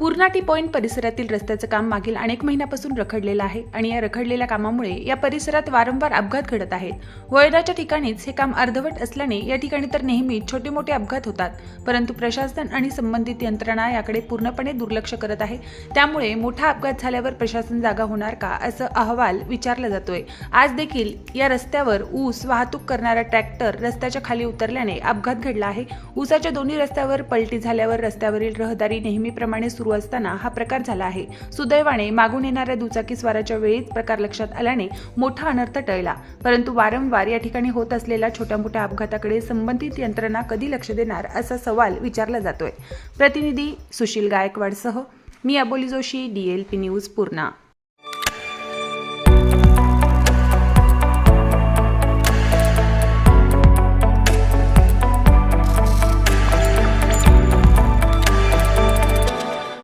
Purna T point परिसरातील रस्त्याचं काम मागील अनेक महिन्यापासून रखडलेलं आहे आणि या रखडलेल्या कामामुळे या परिसरात वारंवार अपघात घडत आहेत. वळणाच्या ठिकाणीच हे काम अर्धवट असल्याने या ठिकाणी तर नेहमी छोटे मोठे अपघात होतात परंतु प्रशासन आणि संबंधित यंत्रणा याकडे पूर्णपणे दुर्लक्ष करत आहे. त्यामुळे मोठा अपघात झाल्यावर प्रशासन जागा होणार का असं अहवाल विचारला जातोय. आज देखील या रस्त्यावर ऊस वाहतूक करणारा ट्रॅक्टर रस्त्याच्या खाली उतरल्याने अपघात घडला आहे. ऊसाच्या दोन्ही रस्त्यावर पलटी झाल्यावर रस्त्यावरील रहदारी नेहमीप्रमाणे सुरू असताना हा प्रकार झाला आहे. सुदैवाने मागून येणाऱ्या दुचाकी स्वाराच्या वेळीच प्रकार लक्षात आल्याने मोठा अनर्थ टळला. परंतु वारंवार या ठिकाणी होत असलेल्या छोट्या मोठ्या अपघाताकडे संबंधित यंत्रणा कधी लक्ष देणार असा सवाल विचारला जातोय. प्रतिनिधी सुशील गायकवाडसह मी अबोली जोशी डीएलपी न्यूज पूर्णा.